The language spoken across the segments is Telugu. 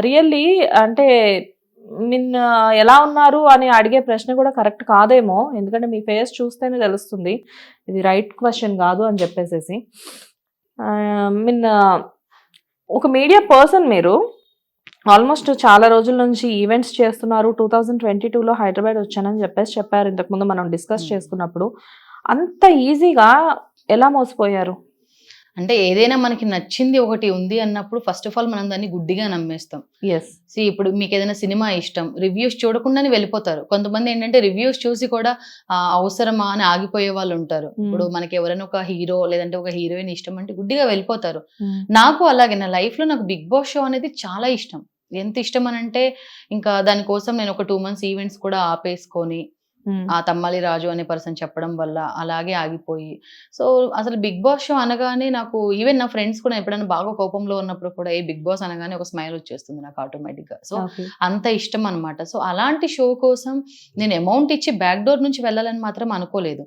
రియల్లీ అంటే మిన్ ఎలా ఉన్నారు అని అడిగే ప్రశ్న కూడా కరెక్ట్ కాదేమో. ఎందుకంటే మీ ఫేస్ చూస్తేనే తెలుస్తుంది. ఇది రైట్ క్వశ్చన్ కాదు అని చెప్పేసేసి. మిన్ ఒక మీడియా పర్సన్ మీరు ఆల్మోస్ట్ చాలా రోజుల నుంచి ఈవెంట్స్ చేస్తున్నారు. టూ థౌజండ్ ట్వంటీ టూలో హైదరాబాద్ వచ్చానని చెప్పేసి చెప్పారు. ఇంతకుముందు మనం డిస్కస్ Hmm. చేసుకున్నప్పుడు. అంత ఈజీగా ఎలా మోసపోయారు? అంటే ఏదైనా మనకి నచ్చింది ఒకటి ఉంది అన్నప్పుడు ఫస్ట్ ఆఫ్ ఆల్ మనం దాన్ని గుడ్డిగా నమ్మేస్తాం. ఎస్ సో ఇప్పుడు మీకు ఏదైనా సినిమా ఇష్టం రివ్యూస్ చూడకుండానే వెళ్ళిపోతారు. కొంతమంది ఏంటంటే రివ్యూస్ చూసి కూడా అవసరమా అని ఆగిపోయే వాళ్ళు ఉంటారు. Hmm. ఇప్పుడు మనకి ఎవరైనా ఒక హీరో లేదంటే ఒక హీరోయిన్ ఇష్టం అంటే గుడ్డిగా వెళ్ళిపోతారు. నాకు అలాగే నా లైఫ్లో నాకు బిగ్ బాస్ షో అనేది చాలా ఇష్టం. ఎంత ఇష్టం అని అంటే ఇంకా దానికోసం నేను ఒక టూ మంత్స్ ఈవెంట్స్ కూడా ఆపేసుకొని ఆ తమ్మలి రాజు అనే పర్సన్ చెప్పడం వల్ల అలాగే ఆగిపోయి. సో అసలు బిగ్ బాస్ షో అనగానే నాకు ఈవెన్ నా ఫ్రెండ్స్ కూడా ఎప్పుడైనా బాగా కోపంలో ఉన్నప్పుడు కూడా ఏ బిగ్ బాస్ అనగానే ఒక స్మైల్ వచ్చేస్తుంది నాకు ఆటోమేటిక్గా సో అంత ఇష్టం అనమాట సో అలాంటి షో కోసం నేను అమౌంట్ ఇచ్చి బ్యాక్ డోర్ నుంచి వెళ్ళాలని మాత్రం అనుకోలేదు.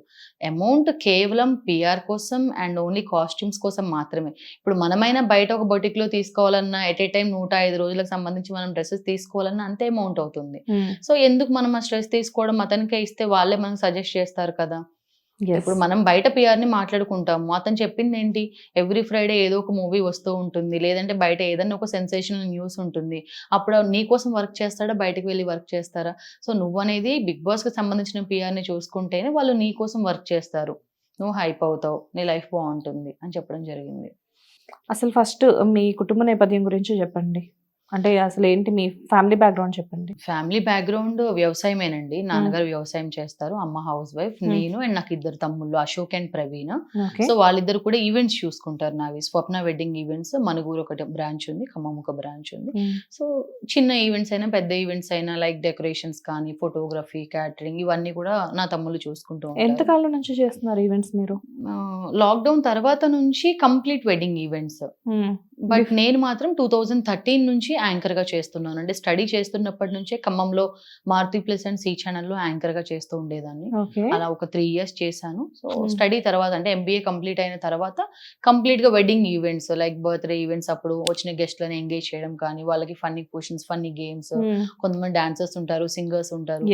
అమౌంట్ కేవలం పిఆర్ కోసం అండ్ ఓన్లీ కాస్ట్యూమ్స్ కోసం మాత్రమే. ఇప్పుడు మనమైనా బయట ఒక బొటిక్లో తీసుకోవాలన్నా ఎట్ ఏ టైం నూట ఐదు రోజులకు సంబంధించి మనం డ్రెస్సెస్ తీసుకోవాలన్నా అంతే అమౌంట్ అవుతుంది. సో ఎందుకు మనం ఆ స్ట్రెస్ తీసుకోవడం? అతనికే ఇస్తే వాళ్ళే మనకు సజెస్ట్ చేస్తారు కదా. ఇప్పుడు మనం బయట పిఆర్ని మాట్లాడుకుంటాము. అతను చెప్పింది ఏంటి ఎవ్రీ ఫ్రైడే ఏదో ఒక మూవీ వస్తూ ఉంటుంది. లేదంటే బయట ఏదైనా ఒక సెన్సేషనల్ న్యూస్ ఉంటుంది. అప్పుడు నీ కోసం వర్క్ చేస్తాడా? బయటకు వెళ్ళి వర్క్ చేస్తారా? సో నువ్వు అనేది బిగ్ బాస్కి సంబంధించిన PR ని చూసుకుంటేనే వాళ్ళు నీ కోసం వర్క్ చేస్తారు. నువ్వు హైప్ అవుతావు. నీ లైఫ్ బాగుంటుంది అని చెప్పడం జరిగింది. అసలు ఫస్ట్ మీ కుటుంబ నేపథ్యం గురించి చెప్పండి. అంటే అసలు ఏంటి మీ ఫ్యామిలీ బ్యాక్గ్రౌండ్ చెప్పండి. ఫ్యామిలీ బ్యాక్గ్రౌండ్ వ్యవసాయమేనండి. నాన్నగారు వ్యవసాయం చేస్తారు అమ్మ హౌస్ వైఫ్. నేను అండ్ నాకు ఇద్దరు తమ్ముళ్ళు అశోక్ అండ్ ప్రవీణ్. సో వాళ్ళిద్దరు కూడా ఈవెంట్స్ చూసుకుంటారు నావి. స్వప్న వెడ్డింగ్ ఈవెంట్స్ మనుగూరు ఒకటి బ్రాంచ్ ఉంది ఖమ్మం ఒక బ్రాంచ్ ఉంది. సో చిన్న ఈవెంట్స్ అయినా పెద్ద ఈవెంట్స్ అయినా లైక్ డెకరేషన్స్ కానీ ఫోటోగ్రఫీ క్యాటరింగ్ ఇవన్నీ కూడా నా తమ్ముళ్ళు చూసుకుంటూ ఎంత కాలం నుంచి చేస్తున్నారు ఈవెంట్స్ మీరు? లాక్డౌన్ తర్వాత నుంచి కంప్లీట్ వెడ్డింగ్ ఈవెంట్స్. బట్ నేను మాత్రం టూ థౌజండ్ థర్టీన్ నుంచి యాంకర్గా చేస్తున్నాను అంటే స్టడీ చేస్తున్నప్పటి నుంచే ఖమ్మంలో మారుతి ప్లస్ అండ్ సి ఛానల్లో యాంకర్గా చేస్తూ ఉండేదాన్ని. అలా ఒక త్రీ ఇయర్స్ చేశాను. సో. స్టడీ తర్వాత అంటే ఎంబీఏ కంప్లీట్ అయిన తర్వాత కంప్లీట్గా wedding events like birthday events అప్పుడు వచ్చిన గెస్ట్లను ఎంగేజ్ చేయడం కానీ వాళ్ళకి ఫన్నీ క్వశ్చన్స్ ఫన్నీ గేమ్స్ కొంతమంది డాన్సర్స్ ఉంటారు సింగర్స్ ఉంటారు.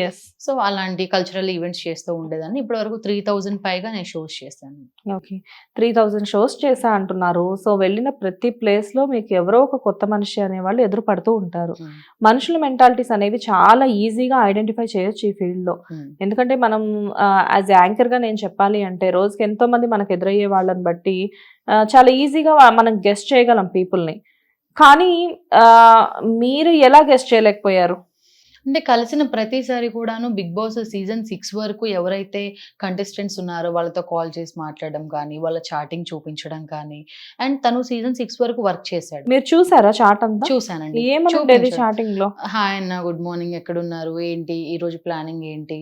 సో అలాంటి కల్చరల్ ఈవెంట్స్ చేస్తూ ఉండేదాన్ని. ఇప్పటి వరకు త్రీ థౌజండ్ పైగా నేను షోస్ చేశాను. ఓకే. త్రీ థౌజండ్ షోస్ చేసా అంటున్నారు. సో వెళ్ళిన ప్రతి ప్లేస్ లో మీకు ఎవరో ఒక కొత్త మనిషి అనేవాళ్ళు ఎదురు పడుతూ ఉంటారు. మనుషుల మెంటాలిటీస్ అనేవి చాలా ఈజీగా ఐడెంటిఫై చేయొచ్చు ఈ ఫీల్డ్లో Hmm. ఎందుకంటే మనం యాజ్ యాంకర్గా నేను చెప్పాలి అంటే రోజుకి ఎంతో మంది మనకు ఎదురయ్యే వాళ్ళని బట్టి చాలా ఈజీగా మనం గెస్ట్ చేయగలం people ని కానీ మీరు ఎలా గెస్ట్ చేయలేకపోయారు అంటే కలిసిన ప్రతిసారి కూడాను బిగ్ బాస్ సీజన్ సిక్స్ వరకు ఎవరైతే కంటెస్టెంట్స్ ఉన్నారో వాళ్ళతో కాల్ చేసి మాట్లాడడం కానీ వాళ్ళ చాటింగ్ చూపించడం కానీ అండ్ తను సీజన్ సిక్స్ వరకు వర్క్ చేశాడు. మీరు చూసారా చాట్ అంతా? చూపించాడు. చాటింగ్లో హాయ్ అన్న గుడ్ మార్నింగ్ ఎక్కడున్నారు ఏంటి ఈ రోజు ప్లానింగ్ ఏంటి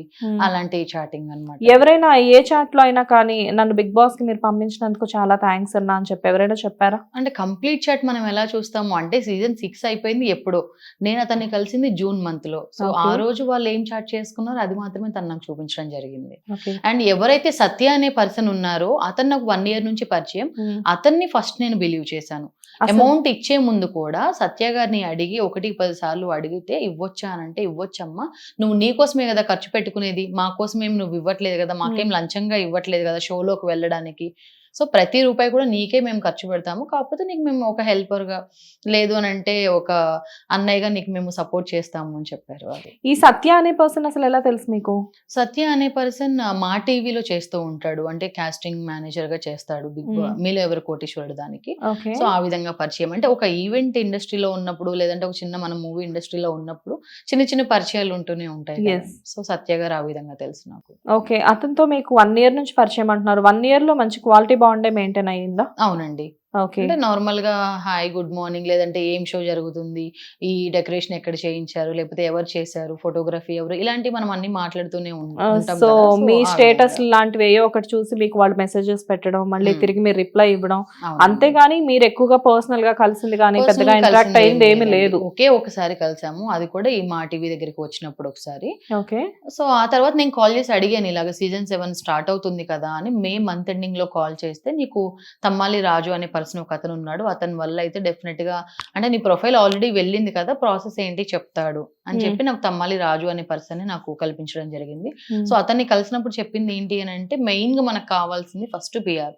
అలాంటి చాటింగ్ అన్నమాట. ఎవరైనా ఏ చాట్లో అయినా కానీ నన్ను బిగ్ బాస్కి మీరు పంపించినందుకు చాలా థ్యాంక్స్ అన్నా అని చెప్పి ఎవరైనా చెప్పారా? అంటే కంప్లీట్ చాట్ మనం ఎలా చూస్తాము? అంటే సీజన్ సిక్స్ అయిపోయింది ఎప్పుడో. నేను అతన్ని కలిసింది జూన్ మంత్లో సో ఆ. రోజు వాళ్ళు ఏం చాట్ చేసుకున్నారో అది మాత్రమే తను నాకు చూపించడం జరిగింది. అండ్ ఎవరైతే సత్య అనే పర్సన్ ఉన్నారో అతను నాకు వన్ ఇయర్ నుంచి పరిచయం. అతన్ని ఫస్ట్ నేను బిలీవ్ చేశాను. అమౌంట్ ఇచ్చే ముందు కూడా సత్య గారిని అడిగి ఒకటి పది సార్లు అడిగితే ఇవ్వొచ్చా అని అంటే ఇవ్వొచ్చమ్మా. నువ్వు నీ కోసమే కదా ఖర్చు పెట్టుకునేది మా కోసమేం నువ్వు ఇవ్వట్లేదు కదా మాకేం లంచంగా ఇవ్వట్లేదు కదా షోలోకి వెళ్ళడానికి. సో ప్రతి రూపాయి కూడా నీకే మేము ఖర్చు పెడతాము. కాకపోతే నీకు మేము ఒక helper గా లేదు అని అంటే ఒక అన్నయ్యగా నీకు మేము సపోర్ట్ చేస్తాము అని చెప్పారు అది ఈ సత్య అనే పర్సన్ అసలు ఎలా తెలుసు మీకు? సత్య అనే పర్సన్ మా టీవీలో చేస్తూ ఉంటాడు. అంటే కాస్టింగ్ మేనేజర్గా చేస్తాడు బిగ్. మీలో ఎవరు కోటేశ్వరుడు దానికి. సో ఆ విధంగా పరిచయం. అంటే ఒక ఈవెంట్ ఇండస్ట్రీలో ఉన్నప్పుడు లేదంటే ఒక చిన్న మన మూవీ ఇండస్ట్రీలో ఉన్నప్పుడు చిన్న చిన్న పరిచయాలు ఉంటూనే ఉంటాయి. సో సత్య గారు ఆ విధంగా తెలుసు నాకు. ఓకే. అతనితో మీకు వన్ ఇయర్ నుంచి పరిచయం అంటున్నారు. వన్ ఇయర్లో మంచి క్వాలిటీ బాండే మెయింటైన్ అయ్యిందా? అవునండి. అంటే నార్మల్గా హాయ్ గుడ్ మార్నింగ్ లేదంటే ఏం షో జరుగుతుంది? ఈ డెకరేషన్ ఎక్కడ చేయించారు? లేకపోతే ఎవరు చేశారు? ఫోటోగ్రఫీ ఎవరు? ఇలాంటివి మనం అన్ని మాట్లాడుతూనే ఉంటాం సో మీ స్టేటస్. లాంటివి ఏయో ఒకటి చూసి మీకు వాళ్ళు మెసేజెస్ పెట్టడం మళ్ళీ. తిరిగి మీరు రిప్లై ఇవ్వడం. అంతేగాని మీరు ఎక్కువగా పర్సనల్గా కలిసింది కానీ పెద్దగా ఇంటరాక్ట్ అయింది ఏమీ. లేదు. ఒకే ఒకసారి కలిసాము. అది కూడా ఈ మా టీవీ దగ్గరికి వచ్చినప్పుడు ఒకసారి. ఓకే. సో ఆ తర్వాత నేను కాల్ చేసి అడిగాను ఇలాగ సీజన్ సెవెన్ స్టార్ట్ అవుతుంది కదా అని. మే మంత్ ఎండింగ్లో కాల్ చేస్తే నీకు తమ్మాలి రాజు అనే పర్సన్ ఒక అతను ఉన్నాడు అతని వల్ల అయితే డెఫినెట్గా అంటే నీ ప్రొఫైల్ ఆల్రెడీ వెళ్ళింది కదా ప్రాసెస్ ఏంటి చెప్తాడు అని Hmm. చెప్పి నాకు తమ్మాలి రాజు అనే పర్సన్ నాకు కల్పించడం జరిగింది. సో అతన్ని కలిసినప్పుడు చెప్పింది ఏంటి అని అంటే మెయిన్గా మనకు కావాల్సింది ఫస్ట్ పిఆర్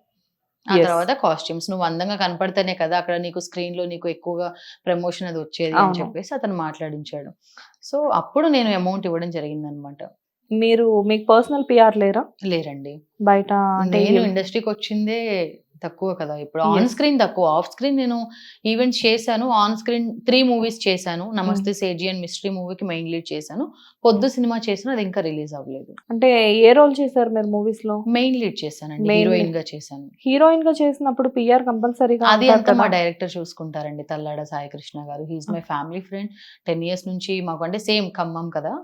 ఆ. తర్వాత కాస్ట్యూమ్స్ నువ్వు అందంగా కనపడితేనే కదా అక్కడ నీకు స్క్రీన్లో నీకు ఎక్కువగా ప్రమోషన్ అది వచ్చేది అని. చెప్పేసి అతను మాట్లాడించాడు సో అప్పుడు నేను అమౌంట్ ఇవ్వడం జరిగింది అనమాట మీరు మీకు పర్సనల్ పిఆర్ లేరా లేరండి బయట అంటే నేను ఇండస్ట్రీకి వచ్చిందే తక్కువ కదా. ఇప్పుడు ఆన్. స్క్రీన్ తక్కువ. ఆఫ్ స్క్రీన్ నేను ఈవెంట్స్ చేశాను. ఆన్ స్క్రీన్ త్రీ మూవీస్ చేశాను. నమస్తే సేజీ అండ్ మిస్టరీ మూవీకి మెయిన్ లీడ్ చేశాను. పొద్దు సినిమా చేసిన అది ఇంకా రిలీజ్ అవ్వలేదు. అంటే ఏ రోల్ చేశారు మీరు మూవీస్లో? మెయిన్ లీడ్ చేశానండి. హీరోయిన్. గా చేశాను. హీరోయిన్గా చేసినప్పుడు పిఆర్ కంపల్సరీగా అది అంతా మా డైరెక్టర్ చూసుకుంటారండి. తల్లాడ సాయి కృష్ణ గారు. He's my family friend ten years నుంచి మాకు అంటే సేమ్ ఖమ్మం కదా.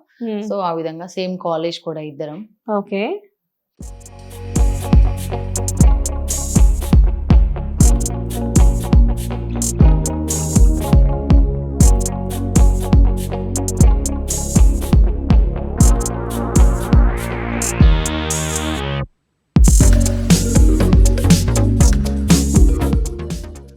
సో ఆ విధంగా సేమ్ కాలేజ్ కూడా ఇద్దరం. ఓకే